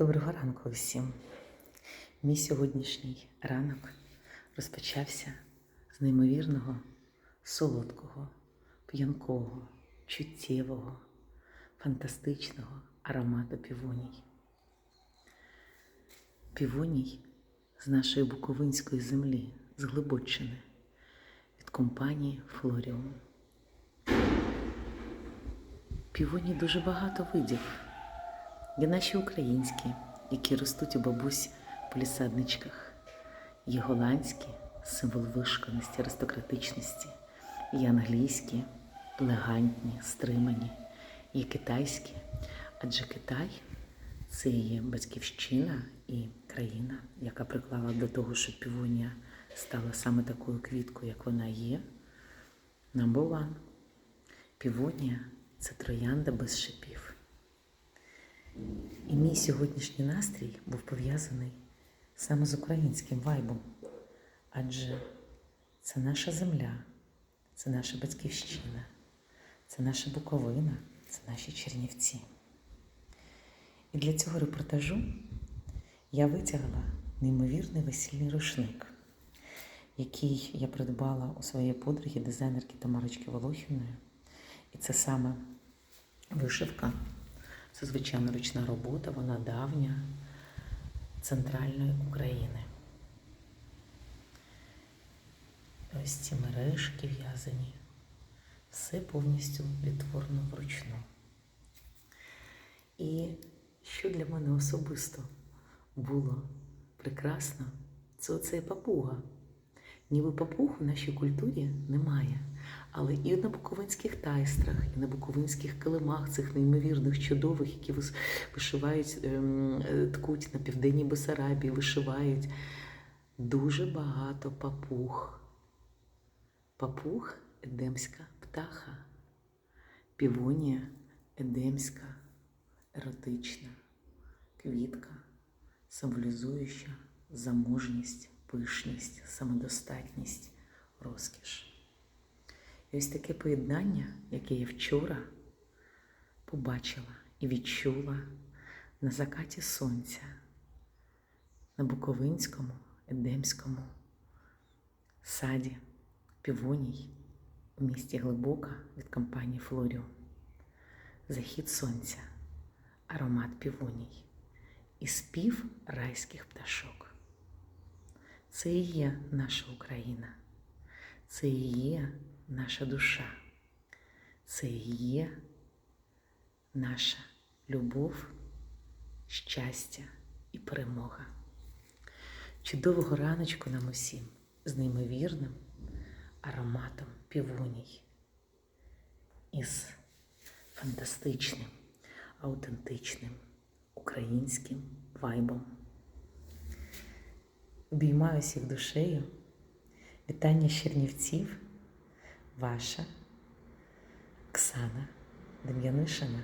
Доброго ранку всім. Мій сьогоднішній ранок розпочався з неймовірного, солодкого, п'янкого, чуттєвого, фантастичного аромату півоній. Півоній з нашої Буковинської землі, з Глибоччини, від компанії Флоріум. Півоній дуже багато видів. Є наші українські, які ростуть у бабусь в полісадничках. Є голландські символ вишуканості, аристократичності, є англійські, елегантні, стримані, є китайські. Адже Китай це є батьківщина і країна, яка приклала до того, щоб півонія стала саме такою квіткою, як вона є. Number one. Півонія це троянда без шипів. І мій сьогоднішній настрій був пов'язаний саме з українським вайбом, адже це наша земля, це наша батьківщина, це наша Буковина, це наші Чернівці. І для цього репортажу я витягла неймовірний весільний рушник, який я придбала у своєї подруги, дизайнерки Тамарочки Волохіної. І це саме вишивка. Це звичайно ручна робота, вона давня центральної України. Ось ці мережки в'язані. Все повністю відтворено вручну. І що для мене особисто було прекрасно, це оцей папуга. Ніби папуг в нашій культурі немає. Але і на буковинських тайстрах, і на буковинських килимах, цих неймовірних чудових, які вишивають, ем, е, ткуть на південній Бесарабії, вишивають дуже багато папуг. Папуг едемська птаха, півонія едемська, еротична квітка, символізуюча заможність, пишність, самодостатність, розкіш. Ось таке поєднання, яке я вчора побачила і відчула на закаті сонця, на Буковинському, Едемському саді Півоній у місті Глибока від компанії Флоріо. Захід сонця, аромат півоній і спів райських пташок. Це і є наша Україна. Це і є наша душа, це і є наша любов, щастя і перемога. Чудового раночку нам усім з неймовірним ароматом півоній із фантастичним, аутентичним українським вайбом. Обіймаю всіх душею. Вітання з Чернівців, ваша Оксана Дем'янишина.